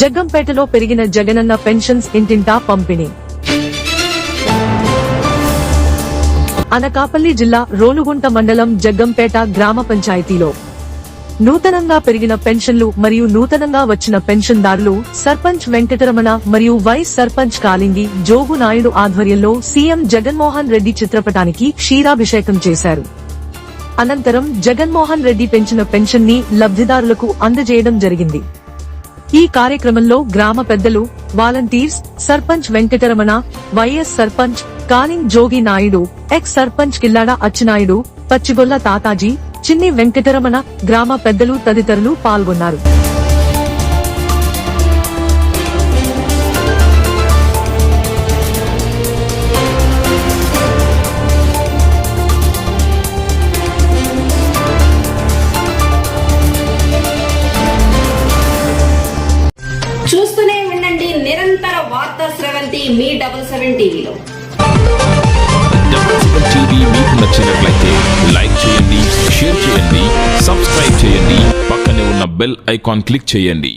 జగ్గంపేటలో పెరిగిన జగనన్న పెన్షన్స్ ఇంటింటా పంపిణీ. అనకాపల్లి జిల్లా రోలుగుంట మండలం జగ్గంపేట గ్రామ పంచాయతీలో. నూతనంగా పెరిగిన పెన్షన్లు మరియు నూతనంగా వచ్చిన పెన్షన్దారులు సర్పంచ్ వెంకటరమణ మరియు వైస్ సర్పంచ్ కాలింగి జోగు నాయుడు ఆధ్వర్యంలో సీఎం జగన్మోహన్ రెడ్డి చిత్రపటానికి క్షీరాభిషేకం చేశారు. అనంతరం జగన్మోహన్ రెడ్డి పెంచిన పెన్షన్ని లబ్ధిదారులకు అందజేయడం జరిగింది. ఈ కార్యక్రమంలో గ్రామ పెద్దలు volunteers sarpanch Venkataramana vice sarpanch Kaling Jogi Naidu ex sarpanch Killada Acchinaidu Pacchigolla Tataji Chinni Venkataramana గ్రామ పెద్దలు తదితరులు పాల్గొన్నారు. చూస్తూనే ఉండండి. నిరంతర వార్తా స్రవంతి మీ డబుల్ సెవెన్ టీవీలో. డబల్ టీవీ మీకు నచ్చినట్లయితే లైక్ చేయండి షేర్ చేయండి సబ్స్క్రైబ్ చేయండి పక్కనే ఉన్న బెల్ ఐకాన్ క్లిక్ చేయండి.